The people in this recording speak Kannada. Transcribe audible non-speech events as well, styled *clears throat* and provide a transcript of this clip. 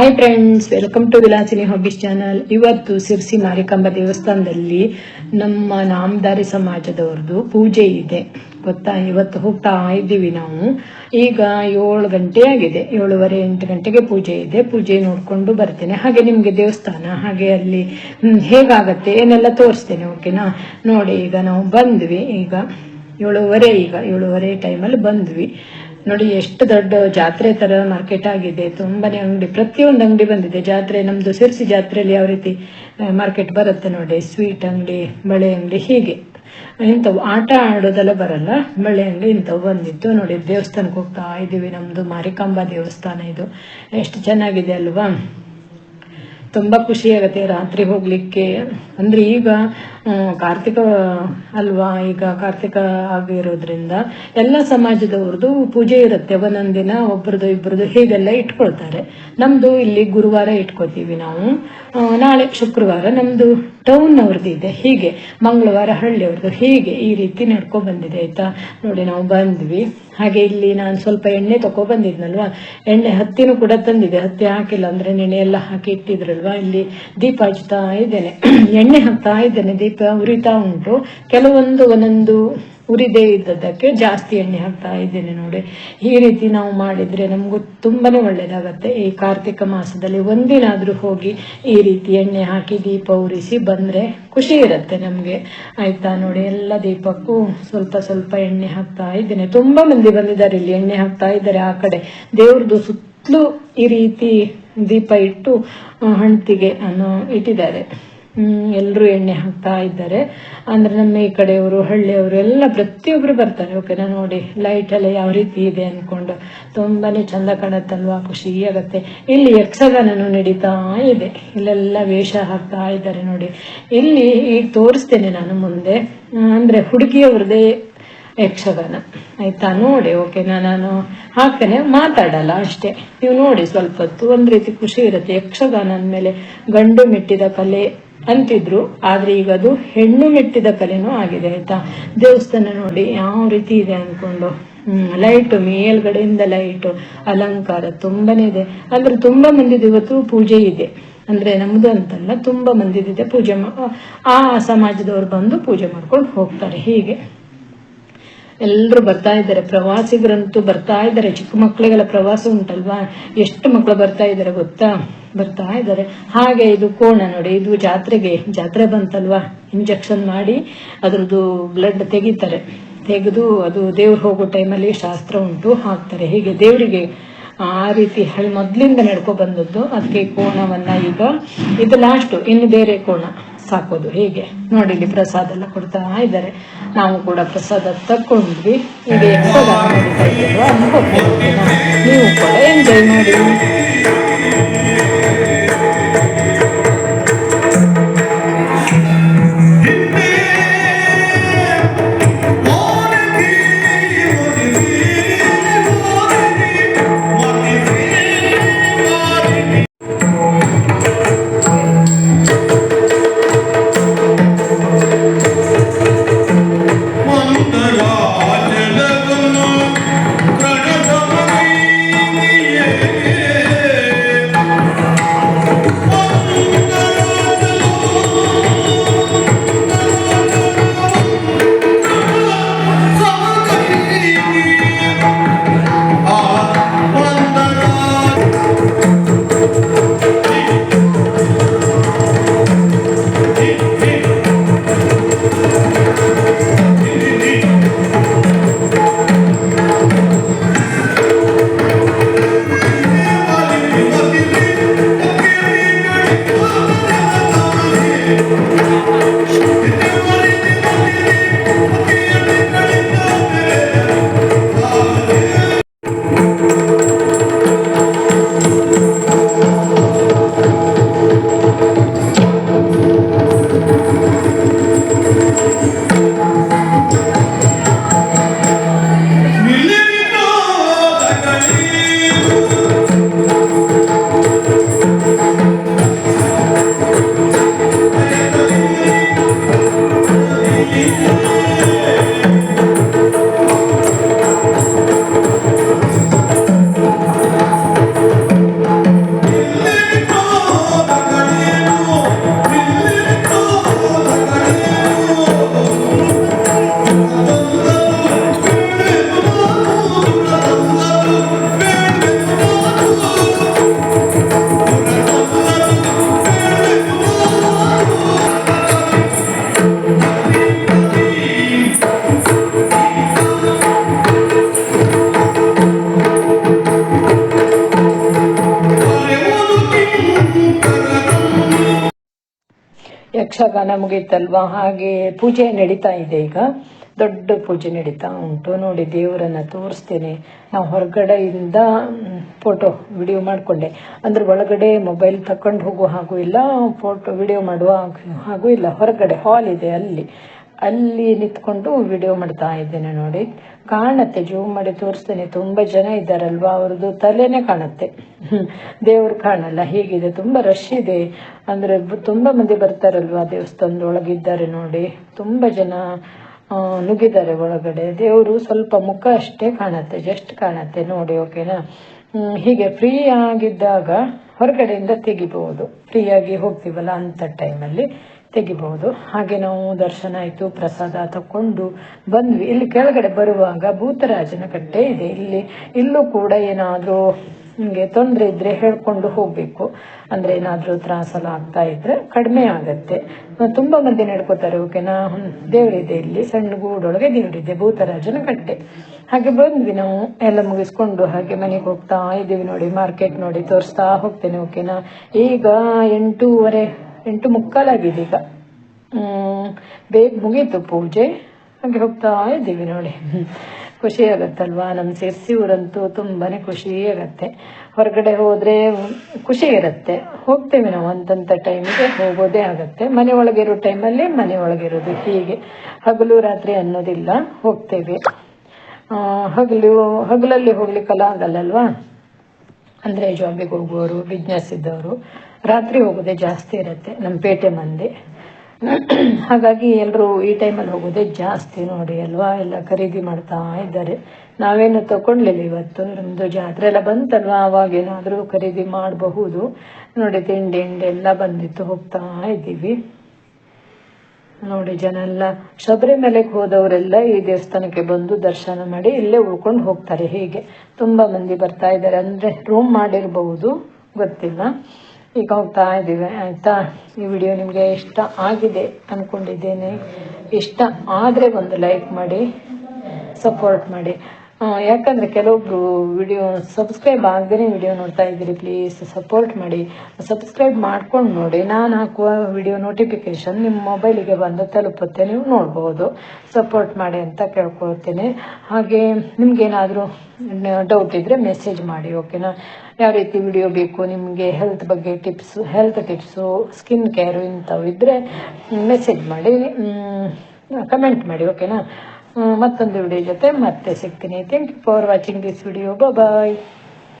Hi friends welcome to Vilasini hobbies channel ಇವತ್ತು ಸಿರ್ಸಿ ಮಾರಿಕಾಂಬ ದೇವಸ್ಥಾನದಲ್ಲಿ ನಮ್ಮ ನಾಮದಾರಿ ಸಮಾಜದವ್ರದ್ದು ಪೂಜೆ ಇದೆ. ಗೊತ್ತಾ? ಇವತ್ತು ಹೋಗ್ತಾ ಇದ್ದೀವಿ ನಾವು. ಈಗ ಏಳು ಗಂಟೆ ಆಗಿದೆ. ಏಳುವರೆ ಎಂಟು ಗಂಟೆಗೆ ಪೂಜೆ ಇದೆ. ಪೂಜೆ ನೋಡಿಕೊಂಡು ಬರ್ತೇನೆ. ಹಾಗೆ ನಿಮಗೆ ದೇವಸ್ಥಾನ, ಹಾಗೆ ಅಲ್ಲಿ ಹೇಗಾಗತ್ತೆ? ಏನೆಲ್ಲ ತೋರಿಸ್ತೇನೆ, ಓಕೆನಾ? ನೋಡಿ, ಈಗ ನಾವು ಬಂದ್ವಿ. ಈಗ ಏಳುವರೆ ಈಗ, ಏಳುವರೆ ಟೈಮಲ್ಲಿ ಬಂದ್ವಿ. ನೋಡಿ, ಎಷ್ಟು ದೊಡ್ಡ ಜಾತ್ರೆ ತರ ಮಾರ್ಕೆಟ್ ಆಗಿದೆ. ತುಂಬಾನೇ ಅಂಗಡಿ, ಪ್ರತಿಯೊಂದು ಅಂಗಡಿ ಬಂದಿದೆ. ಜಾತ್ರೆ, ನಮ್ದು ಸಿರ್ಸಿ ಜಾತ್ರೆಯಲ್ಲಿ ಯಾವ ರೀತಿ ಮಾರ್ಕೆಟ್ ಬರುತ್ತೆ ನೋಡಿ. ಸ್ವೀಟ್ ಅಂಗಡಿ, ಬಳೆ ಅಂಗಡಿ, ಹೀಗೆ. ಇಂಥವು ಆಟ ಆಡೋದೆಲ್ಲ ಬರಲ್ಲ. ಬಳೆ ಅಂಗಡಿ ಇಂಥವು ಬಂದಿತ್ತು. ನೋಡಿ, ದೇವಸ್ಥಾನಕ್ಕೆ ಹೋಗ್ತಾ ಇದ್ದೀವಿ ನಮ್ದು. ಮಾರಿಕಾಂಬಾ ದೇವಸ್ಥಾನ ಇದು. ಎಷ್ಟು ಚೆನ್ನಾಗಿದೆ ಅಲ್ವಾ? ತುಂಬಾ ಖುಷಿ ಆಗುತ್ತೆ ರಾತ್ರಿ ಹೋಗ್ಲಿಕ್ಕೆ. ಅಂದ್ರೆ ಈಗ ಕಾರ್ತಿಕ ಅಲ್ವಾ? ಈಗ ಕಾರ್ತಿಕ ಆಗಿರೋದ್ರಿಂದ ಎಲ್ಲ ಸಮಾಜದವ್ರದ್ದು ಪೂಜೆ ಇರುತ್ತೆ. ಒಂದೊಂದ್ ದಿನ ಒಬ್ರದ್ದು ಇಬ್ರದ್ದು ಹೀಗೆಲ್ಲ ಇಟ್ಕೊಳ್ತಾರೆ. ನಮ್ದು ಇಲ್ಲಿ ಗುರುವಾರ ಇಟ್ಕೋತೀವಿ ನಾವು. ನಾಳೆ ಶುಕ್ರವಾರ ನಮ್ದು ಟೌನ್ ಅವ್ರದ್ದು ಇದೆ. ಹೀಗೆ ಮಂಗಳವಾರ ಹಳ್ಳಿಯವ್ರದ್ದು ಹೀಗೆ ಈ ರೀತಿ ನಡ್ಕೊ ಬಂದಿದೆ, ಆಯ್ತಾ? ನೋಡಿ, ನಾವು ಬಂದ್ವಿ. ಹಾಗೆ ಇಲ್ಲಿ ನಾನು ಸ್ವಲ್ಪ ಎಣ್ಣೆ ತಕೊ ಬಂದಿದ್ನಲ್ವಾ? ಎಣ್ಣೆ ಹತ್ತಿನೂ ಕೂಡ ತಂದಿದೆ ಹತ್ತಿ ಹಾಕಿಲ್ಲ ಅಂದ್ರೆ ನೆನೆ ಎಲ್ಲ ಹಾಕಿ ಇಟ್ಟಿದ್ರಲ್ವಾ? ಇಲ್ಲಿ ದೀಪ ಹಚ್ತಾ ಇದ್ದೇನೆ. *clears throat* ಎಣ್ಣೆ ಹಾಕ್ತಾ ಇದ್ದೇನೆ. ದೀಪ ಉರಿತಾ ಉಂಟು. ಕೆಲವೊಂದು ಒಂದೊಂದು ಉರಿದೇ ಇದ್ದದ್ದಕ್ಕೆ ಜಾಸ್ತಿ ಎಣ್ಣೆ ಹಾಕ್ತಾ ಇದ್ದೇನೆ ನೋಡಿ. ಈ ರೀತಿ ನಾವು ಮಾಡಿದ್ರೆ ನಮಗೂ ತುಂಬಾನೇ ಒಳ್ಳೇದಾಗತ್ತೆ. ಈ ಕಾರ್ತಿಕ ಮಾಸದಲ್ಲಿ ಒಂದಿನಾದರೂ ಹೋಗಿ ಈ ರೀತಿ ಎಣ್ಣೆ ಹಾಕಿ ದೀಪ ಉರಿಸಿ ಬಂದ್ರೆ ಖುಷಿ ಇರುತ್ತೆ ನಮಗೆ. ಆಯ್ತಾ ನೋಡಿ, ಎಲ್ಲ ದೀಪಕ್ಕೂ ಸ್ವಲ್ಪ ಸ್ವಲ್ಪ ಎಣ್ಣೆ ಹಾಕ್ತಾ ಇದ್ದೇನೆ. ತುಂಬಾ ಮಂದಿ ಬಂದಿದ್ದಾರೆ ಇಲ್ಲಿ ಎಣ್ಣೆ ಹಾಕ್ತಾ ಇದ್ದಾರೆ ಆ ಕಡೆ. ದೇವ್ರದ್ದು ಸುತ್ತಲೂ ಈ ರೀತಿ ದೀಪ ಇಟ್ಟು ಹಣ್ತಿಗೆ ಅನ್ನೋ ಇಟ್ಟಿದ್ದಾರೆ. ಎಲ್ಲರೂ ಎಣ್ಣೆ ಹಾಕ್ತಾ ಇದ್ದಾರೆ. ಅಂದ್ರೆ ನಮ್ಮ ಈ ಕಡೆಯವರು, ಹಳ್ಳಿಯವರು ಎಲ್ಲ ಪ್ರತಿಯೊಬ್ಬರು ಬರ್ತಾರೆ. ಓಕೆನಾ ನೋಡಿ ಲೈಟ್ ಎಲ್ಲ ಯಾವ ರೀತಿ ಇದೆ ಅನ್ಕೊಂಡು. ತುಂಬಾನೇ ಚಂದ ಕಾಣತ್ತಲ್ವಾ? ಖುಷಿ ಆಗತ್ತೆ. ಇಲ್ಲಿ ಯಕ್ಷಗಾನನು ನಡೀತಾ ಇದೆ. ಇಲ್ಲೆಲ್ಲ ವೇಷ ಹಾಕ್ತಾ ಇದ್ದಾರೆ ನೋಡಿ. ಇಲ್ಲಿ ಈಗ ತೋರಿಸ್ತೇನೆ ನಾನು ಮುಂದೆ. ಅಂದರೆ ಅಂದ್ರೆ ಹುಡುಗಿಯವ್ರದೇ ಯಕ್ಷಗಾನ. ಆಯ್ತಾ? ನೋಡಿ ಓಕೆನಾ ನಾನು ಹಾಕ್ತೇನೆ. ಮಾತಾಡಲ್ಲ ಅಷ್ಟೇ. ನೀವು ನೋಡಿ, ಸ್ವಲ್ಪ ಹೊತ್ತು ಒಂದ್ ರೀತಿ ಖುಷಿ ಇರುತ್ತೆ. ಯಕ್ಷಗಾನ ಅಂದ್ಮೇಲೆ ಗಂಡು ಮೆಟ್ಟಿದ ಕಲೆ ಅಂತಿದ್ರು. ಆದ್ರೆ ಈಗ ಅದು ಹೆಣ್ಣು ಮೆಟ್ಟಿದ ಕಲೆನೂ ಆಗಿದೆ, ಆಯ್ತಾ? ದೇವಸ್ಥಾನ ನೋಡಿ ಯಾವ ರೀತಿ ಇದೆ ಅನ್ಕೊಂಡು. ಲೈಟ್ ಮೇಲ್ಗಡೆಯಿಂದ ಲೈಟ್ ಅಲಂಕಾರ ತುಂಬಾನೇ ಇದೆ. ಅಂದ್ರೆ ತುಂಬಾ ಮಂದಿದು ಇವತ್ತು ಪೂಜೆ ಇದೆ. ಅಂದ್ರೆ ನಮ್ದು ಅಂತಲ್ಲ, ತುಂಬಾ ಮಂದಿದಿದೆ ಪೂಜೆ ಆ ಸಮಾಜದವ್ರು ಬಂದು ಪೂಜೆ ಮಾಡ್ಕೊಂಡು ಹೋಗ್ತಾರೆ. ಹೀಗೆ. ಎಲ್ಲರೂ ಬರ್ತಾ ಇದ್ದಾರೆ. ಪ್ರವಾಸಿಗರಂತೂ ಬರ್ತಾ ಇದ್ದಾರೆ. ಚಿಕ್ಕ ಮಕ್ಕಳಿಗೆಲ್ಲ ಪ್ರವಾಸ ಉಂಟಲ್ವಾ? ಎಷ್ಟು ಮಕ್ಕಳು ಬರ್ತಾ ಇದ್ದಾರೆ ಗೊತ್ತಾ? ಬರ್ತಾ ಇದ್ದಾರೆ. ಹಾಗೆ ಇದು ಕೋಣ ನೋಡಿ, ಇದು ಜಾತ್ರೆಗೆ, ಜಾತ್ರೆ ಬಂತಲ್ವಾ? ಇಂಜೆಕ್ಷನ್ ಮಾಡಿ ಅದ್ರದ್ದು ಬ್ಲಡ್ ತೆಗಿತಾರೆ. ತೆಗೆದು ಅದು ದೇವ್ರು ಹೋಗೋ ಟೈಮಲ್ಲಿ ಶಾಸ್ತ್ರ ಉಂಟು, ಹಾಕ್ತಾರೆ. ಹೀಗೆ ದೇವರಿಗೆ ಆ ರೀತಿ ಹಳ್ಳಿ ಮೊದ್ಲಿಂದ ನಡ್ಕೊ ಬಂದದ್ದು. ಅದಕ್ಕೆ ಕೋಣವನ್ನ ಈಗ ಇದು ಲಾಸ್ಟ್ ಇನ್ನು ಬೇರೆ ಕೋಣ. ಸಾಕೋದು ಹೇಗೆ? ನೋಡಿ, ಇಲ್ಲಿ ಪ್ರಸಾದ ಎಲ್ಲ ಕೊಡ್ತಾ ಇದ್ದಾರೆ. ನಾವು ಕೂಡ ಪ್ರಸಾದ ತಕೊಂಡ್ವಿ. ಇಡೀ ಯಕ್ಷಗಾನ ನೀವು ಕೂಡ ಎಂಜಾಯ್ ಮಾಡಿ. ಯಕ್ಷಗಾನ ಮುಗೀತಲ್ವಾ? ಹಾಗೆ ಪೂಜೆ ನಡೀತಾ ಇದೆ ಈಗ. ದೊಡ್ಡ ಪೂಜೆ ನಡೀತಾ ಉಂಟು. ನೋಡಿ, ದೇವರನ್ನ ತೋರಿಸ್ತೇನೆ. ನಾವು ಹೊರಗಡೆಯಿಂದ ಫೋಟೋ ವಿಡಿಯೋ ಮಾಡಿಕೊಂಡೆ. ಅಂದ್ರೆ ಒಳಗಡೆ ಮೊಬೈಲ್ ತಕೊಂಡು ಹೋಗುವ ಹಾಗೂ ಇಲ್ಲ ಫೋಟೋ ವಿಡಿಯೋ ಮಾಡುವ ಹಾಗೂ ಇಲ್ಲ. ಹೊರಗಡೆ ಹಾಲ್ ಇದೆ ಅಲ್ಲಿ. ಅಲ್ಲಿ ನಿಂತ್ಕೊಂಡು ವಿಡಿಯೋ ಮಾಡ್ತಾ ಇದ್ದೇನೆ ನೋಡಿ. ಕಾಣತ್ತೆ, ಜೂಮ್ ಮಾಡಿ ತೋರಿಸ್ತೇನೆ. ತುಂಬಾ ಜನ ಇದ್ದಾರಲ್ವಾ, ಅವ್ರದ್ದು ತಲೆನೇ ಕಾಣತ್ತೆ. ದೇವ್ರು ಕಾಣಲ್ಲ, ಹೀಗಿದೆ. ತುಂಬಾ ರಶ್ ಇದೆ. ಅಂದ್ರೆ ತುಂಬಾ ಮಂದಿ ಬರ್ತಾರಲ್ವಾ ದೇವಸ್ಥಾನದ ಒಳಗಿದ್ದಾರೆ ನೋಡಿ. ತುಂಬಾ ಜನ ನುಗ್ಗಿದ್ದಾರೆ ಒಳಗಡೆ. ದೇವರು ಸ್ವಲ್ಪ ಮುಖ ಅಷ್ಟೇ ಕಾಣತ್ತೆ ಜಸ್ಟ್ ಕಾಣತ್ತೆ ನೋಡಿ ಓಕೆನಾ ಹೀಗೆ ಫ್ರೀ ಆಗಿದ್ದಾಗ ಹೊರಗಡೆಯಿಂದ ತೆಗಿಬಹುದು. ಫ್ರೀಯಾಗಿ ಹೋಗ್ತೀವಲ್ಲ ಅಂತ ಟೈಮಲ್ಲಿ ತೆಗಿಬಹುದು. ಹಾಗೆ ನಾವು ದರ್ಶನ ಆಯಿತು, ಪ್ರಸಾದ ತಕೊಂಡು ಬಂದ್ವಿ. ಇಲ್ಲಿ ಕೆಳಗಡೆ ಬರುವಾಗ ಭೂತರಾಜನ ಕಟ್ಟೆ ಇದೆ. ಇಲ್ಲಿ, ಇಲ್ಲೂ ಕೂಡ ಏನಾದರೂ ನಿಮಗೆ ತೊಂದರೆ ಇದ್ರೆ ಹೇಳ್ಕೊಂಡು ಹೋಗಬೇಕು. ಅಂದ್ರೆ ಏನಾದರೂ ತ್ರಾಸೆಲ್ಲ ಆಗ್ತಾ ಇದ್ರೆ ಕಡಿಮೆ ಆಗತ್ತೆ. ತುಂಬಾ ಮಂದಿ ನಡ್ಕೋತಾರೆ ಓಕೆನಾ ದೇವರಿದೆ ಇಲ್ಲಿ, ಸಣ್ಣ ಗೂಡೊಳಗೆ ದೇವರಿದೆ, ಭೂತರಾಜನ ಕಟ್ಟೆ. ಹಾಗೆ ಬಂದ್ವಿ ನಾವು. ಎಲ್ಲ ಮುಗಿಸ್ಕೊಂಡು ಹಾಗೆ ಮನೆಗೆ ಹೋಗ್ತಾ ಇದ್ದೀವಿ ನೋಡಿ, ಮಾರ್ಕೆಟ್ ನೋಡಿ, ತೋರಿಸ್ತಾ ಹೋಗ್ತೇನೆ, ಓಕೆನಾ? ಈಗ ಎಂಟೂವರೆ ಎಂಟು ಮುಕ್ಕಾಲಾಗಿದೆ ಈಗ. ಬೇಗ ಮುಗೀತು ಪೂಜೆ. ಹಾಗೆ ಹೋಗ್ತಾ ಇದ್ದೀವಿ ನೋಡಿ. ಖುಷಿ ಆಗತ್ತಲ್ವಾ? ನಮ್ಮ ಸಿರ್ಸಿ ಊರಂತೂ ತುಂಬಾನೇ ಖುಷಿ ಆಗತ್ತೆ. ಹೊರಗಡೆ ಹೋದ್ರೆ ಖುಷಿ ಇರುತ್ತೆ. ಹೋಗ್ತೇವೆ ನಾವು ಅಂತಂತ ಟೈಮಿಗೆ ಹೋಗೋದೇ ಆಗತ್ತೆ. ಮನೆ ಒಳಗಿರೋ ಟೈಮಲ್ಲಿ ಮನೆ ಒಳಗಿರೋದು ಹೀಗೆ. ಹಗಲು ರಾತ್ರಿ ಅನ್ನೋದಿಲ್ಲ, ಹೋಗ್ತೇವೆ. ಹಗಲು, ಹಗಲಲ್ಲಿ ಹೋಗ್ಲಿಕ್ಕೆಲ್ಲ ಆಗಲ್ಲಲ್ವಾ? ಅಂದ್ರೆ ಜಾಬಿಗೆ ಹೋಗುವವರು ಬಿಸ್ನೆಸ್ ಇದ್ದವರು. ರಾತ್ರಿ ಹೋಗೋದೇ ಜಾಸ್ತಿ ಇರುತ್ತೆ ನಮ್ಮ ಪೇಟೆ ಮಂದಿ. ಹಾಗಾಗಿ ಎಲ್ಲರೂ ಈ ಟೈಮಲ್ಲಿ ಹೋಗೋದೇ ಜಾಸ್ತಿ ನೋಡಿ, ಅಲ್ವಾ? ಎಲ್ಲ ಖರೀದಿ ಮಾಡ್ತಾ ಇದ್ದಾರೆ. ನಾವೇನು ತಗೊಂಡ್ಲಿಲ್ಲ ಇವತ್ತು ನಮ್ಮದು ಜಾತ್ರೆ ಎಲ್ಲ ಬಂತಲ್ವಾ? ಅವಾಗೇನಾದರೂ ಖರೀದಿ ಮಾಡಬಹುದು. ನೋಡಿ, ತಿಂಡಿ, ಹಿಂಡಿ ಎಲ್ಲ ಬಂದಿತ್ತು, ಹೋಗ್ತಾ ಇದ್ದೀವಿ. ನೋಡಿ, ಜನ ಎಲ್ಲ ಶಬರಿಮಲೆಗೆ ಹೋದವರೆಲ್ಲ ಈ ದೇವಸ್ಥಾನಕ್ಕೆ ಬಂದು ದರ್ಶನ ಮಾಡಿ ಇಲ್ಲೇ ಉಳ್ಕೊಂಡು ಹೋಗ್ತಾರೆ. ಹೀಗೆ ತುಂಬಾ ಮಂದಿ ಬರ್ತಾ ಇದ್ದಾರೆ. ಅಂದ್ರೆ ರೂಮ್ ಮಾಡಿರಬಹುದು, ಗೊತ್ತಿಲ್ಲ. ಈಗ ಹೋಗ್ತಾ ಇದ್ದೀವಿ, ಆಯಿತಾ? ಈ ವಿಡಿಯೋ ನಿಮಗೆ ಇಷ್ಟ ಆಗಿದೆ ಅನ್ಕೊಂಡಿದ್ದೇನೆ. ಇಷ್ಟ ಆದರೆ ಒಂದು ಲೈಕ್ ಮಾಡಿ ಸಪೋರ್ಟ್ ಮಾಡಿ. ಯಾಕಂದ್ರೆ ಕೆಲವೊಬ್ಬರು ವಿಡಿಯೋ ಸಬ್ಸ್ಕ್ರೈಬ್ ಆಗದೇ ವಿಡಿಯೋ ನೋಡ್ತಾ ಇದ್ದೀರಿ ಪ್ಲೀಸ್ ಸಪೋರ್ಟ್ ಮಾಡಿ. ಸಬ್ಸ್ಕ್ರೈಬ್ ಮಾಡ್ಕೊಂಡು ನೋಡಿ, ನಾನು ಹಾಕುವ ವಿಡಿಯೋ ನೋಟಿಫಿಕೇಶನ್ ನಿಮ್ಮ ಮೊಬೈಲಿಗೆ ಬಂದು ತಲುಪುತ್ತೆ, ನೀವು ನೋಡ್ಬೋದು. ಸಪೋರ್ಟ್ ಮಾಡಿ ಅಂತ ಕೇಳ್ಕೊಳ್ತೇನೆ. ಹಾಗೆ ನಿಮಗೇನಾದರೂ ಡೌಟ್ ಇದ್ದರೆ ಮೆಸೇಜ್ ಮಾಡಿ ಓಕೆನಾ ಯಾವ ರೀತಿ ವಿಡಿಯೋ ಬೇಕು, ನಿಮಗೆ ಹೆಲ್ತ್ ಬಗ್ಗೆ tips health tips skin care ಇಂಥವು ಇದ್ದರೆ ಮೆಸೇಜ್ ಮಾಡಿ ಕಮೆಂಟ್ ಮಾಡಿ ಓಕೆನಾ ಮತ್ತೊಂದು ವಿಡಿಯೋ ಜೊತೆ ಮತ್ತೆ ಸಿಗ್ತೀನಿ. Thank you for watching this video bye